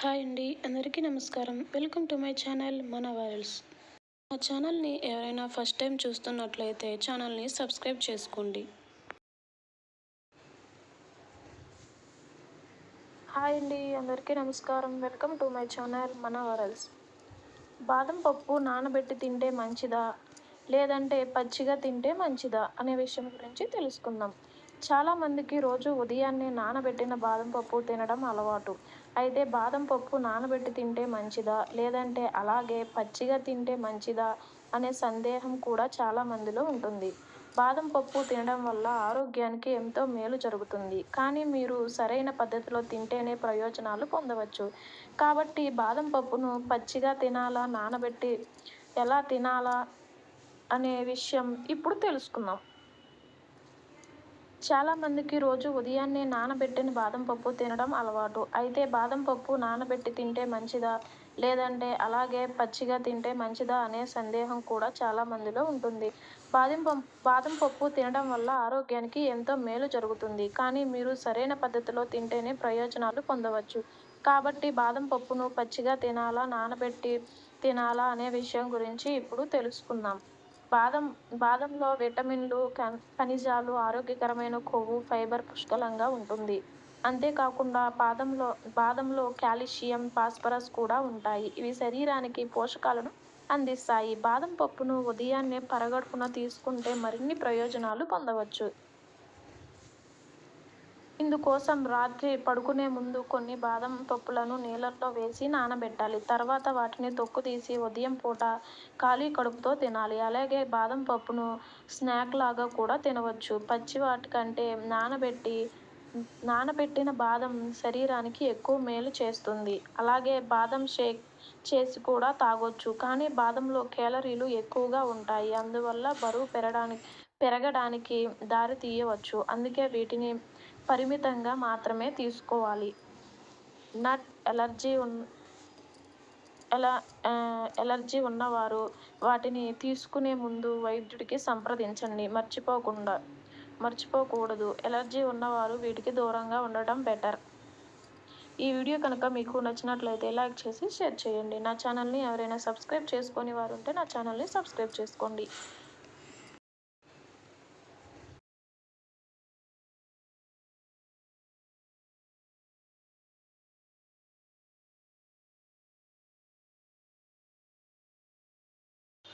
Hi అండి అందరికీ నమస్కారం. వెల్కమ్ టు మై ఛానల్ మన వైరల్స్ మా ఛానల్ని ఎవరైనా ఫస్ట్ టైం చూస్తున్నట్లయితే ఛానల్ని సబ్స్క్రైబ్ చేసుకోండి. హాయ్ అండి అందరికీ నమస్కారం. వెల్కమ్ టు మై ఛానల్ మన వైరల్స్ బాదం పప్పు నానబెట్టి తింటే మంచిదా? లేదంటే పచ్చిగా తింటే మంచిదా? అనే విషయం గురించి తెలుసుకుందాం. చాలామందికి రోజు ఉదయాన్నే నానబెట్టిన బాదం పప్పు తినడం అలవాటు. అయితే బాదం పప్పు నానబెట్టి తింటే మంచిదా? లేదంటే అలాగే పచ్చిగా తింటే మంచిదా? అనే సందేహం కూడా చాలామందిలో ఉంటుంది. బాదం పప్పు తినడం వల్ల ఆరోగ్యానికి ఎంతో మేలు జరుగుతుంది. కానీ మీరు సరైన పద్ధతిలో తింటేనే ప్రయోజనాలు పొందవచ్చు. కాబట్టి బాదం పప్పును పచ్చిగా తినాలా? నానబెట్టి ఎలా తినాలా? అనే విషయం ఇప్పుడు తెలుసుకుందాం. చాలామందికి రోజు ఉదయాన్నే నానబెట్టిన బాదం పప్పు తినడం అలవాటు. అయితే బాదం పప్పు నానబెట్టి తింటే మంచిదా? లేదంటే అలాగే పచ్చిగా తింటే మంచిదా అనే సందేహం కూడా చాలామందిలో ఉంటుంది. బాదం పప్పు బాదం పప్పు తినడం వల్ల ఆరోగ్యానికి ఎంతో మేలు జరుగుతుంది. కానీ మీరు సరైన పద్ధతిలో తింటేనే ప్రయోజనాలు పొందవచ్చు. కాబట్టి బాదం పప్పును పచ్చిగా తినాలా నానబెట్టి తినాలా అనే విషయం గురించి ఇప్పుడు తెలుసుకుందాం. బాదం బాదంలో విటమిన్లు ఖనిజాలు ఆరోగ్యకరమైన కొవ్వు ఫైబర్ పుష్కలంగా ఉంటుంది. అంతేకాకుండా బాదంలో బాదంలో కాల్షియం ఫాస్ఫరస్ కూడా ఉంటాయి. ఇవి శరీరానికి పోషకాలను అందిస్తాయి. బాదం పప్పును ఉదయాన్నే పరగడుపున తీసుకుంటే మరిన్ని ప్రయోజనాలు పొందవచ్చు. ఇందుకోసం రాత్రి పడుకునే ముందు కొన్ని బాదం పప్పులను నీళ్ళల్లో వేసి నానబెట్టాలి. తర్వాత వాటిని తొక్కు తీసి ఉదయం పూట ఖాళీ కడుపుతో తినాలి. అలాగే బాదం పప్పును స్నాక్ లాగా కూడా తినవచ్చు. పచ్చి వాటికంటే నానబెట్టి నానబెట్టిన బాదం శరీరానికి ఎక్కువ మేలు చేస్తుంది. అలాగే బాదం షేక్ చేసి కూడా తాగొచ్చు. కానీ బాదంలో కేలరీలు ఎక్కువగా ఉంటాయి. అందువల్ల బరువు పెరగడానికి పెరగడానికి దారి తీయవచ్చు. అందుకే వీటిని పరిమితంగా మాత్రమే తీసుకోవాలి. నట్ ఎలర్జీ ఉన్ ఎలా ఎలర్జీ ఉన్నవారు వాటిని తీసుకునే ముందు వైద్యుడికి సంప్రదించండి. మర్చిపోకుండా మర్చిపోకూడదు. ఎలర్జీ ఉన్నవారు వీటికి దూరంగా ఉండటం బెటర్. ఈ వీడియో కనుక మీకు నచ్చినట్లయితే లైక్ చేసి షేర్ చేయండి. నా ఛానల్ని ఎవరైనా సబ్స్క్రైబ్ చేసుకొని వారు ఉంటే నా ఛానల్ని సబ్స్క్రైబ్ చేసుకోండి.